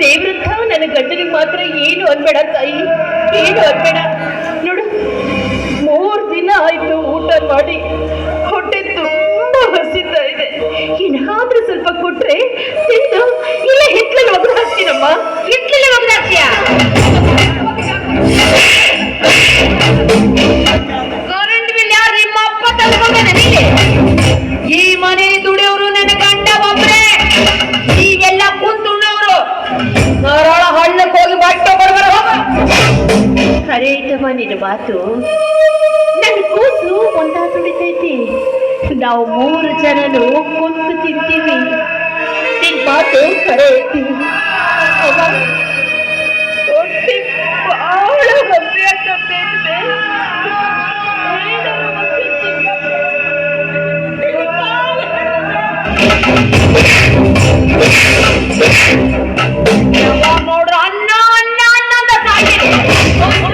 ದೇವ್ರಂತ ನನ್ನ ಗಂಡನಿಗೆ ಮಾತ್ರ ಏನು ಅನ್ಬೇಡ ತಾಯಿ. ಏನು ಅನ್ಬೇಡ. ಖರೆ ಐತಮ್ಮ ನಿನ್ನ ಮಾತು. ನನ್ನ ಕೂಸು ಒಂದ ದುಡಿತೈತಿ ನಾವು ಮೂರು ಜನನು ಕುಂತು ತಿಂತೀವಿ. ನಿನ್ ಮಾತು ಕರೆ ಐತಿ ನೋಡ್ರು ಅನ್ನ ಅನ್ನ ಅನ್ನ ಅಂತ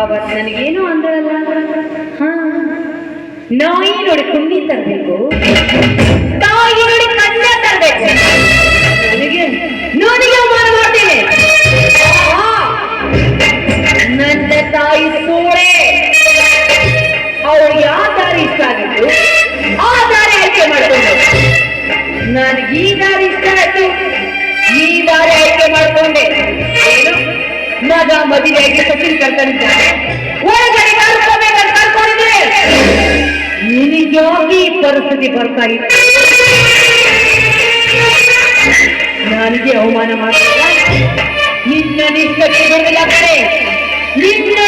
ಲತ್ತೆ ಪೆಟ್ಟು ಬಿಟ್ಟಾಗಲೇ ಕತ್ತೆಗೆ ಅವತ್ ನನಗೇನು ಅಂದಳಲ್ಲ? ಹಾ. ನಾಯಿ ನೋಡಿ ಕುಂಡಿ ತರಬೇಕು. ತಾಯಿ ನೋಡಿ ಕಣ್ಣ ತರಬೇಕು. ನನಗೆ ತಾಯಿ ಸೋಳೆ. ಅವಳು ಯಾವ ದಾರಿ ಆಗಿತ್ತು. ಆ ಆಯ್ಕೆ ಮಾಡ್ಕೊಂಡು. ನನಗೆ ಈ ದಾರಿ ಇಷ್ಟ ಮಗ ಮದುವೆಯಾಗಿ ಸಚಿನ್ ಕರ್ಕೊಂಡಿದ್ದಾರೆ ಒಳಗಡೆ ಕರ್ಕೋಬೇಕಂತ ಕರ್ಕೊಂಡಿದ್ರೆ ನಿನಗಾಗಿ ಪರಿಸ್ಥಿತಿ ಬರ್ತಾ ಇತ್ತು ನನಗೆ ಅವಮಾನ ಮಾಡಿಲ್ಲ ನಿನ್ನ ನಿಷ್ಠೆ ನಿನ್ನ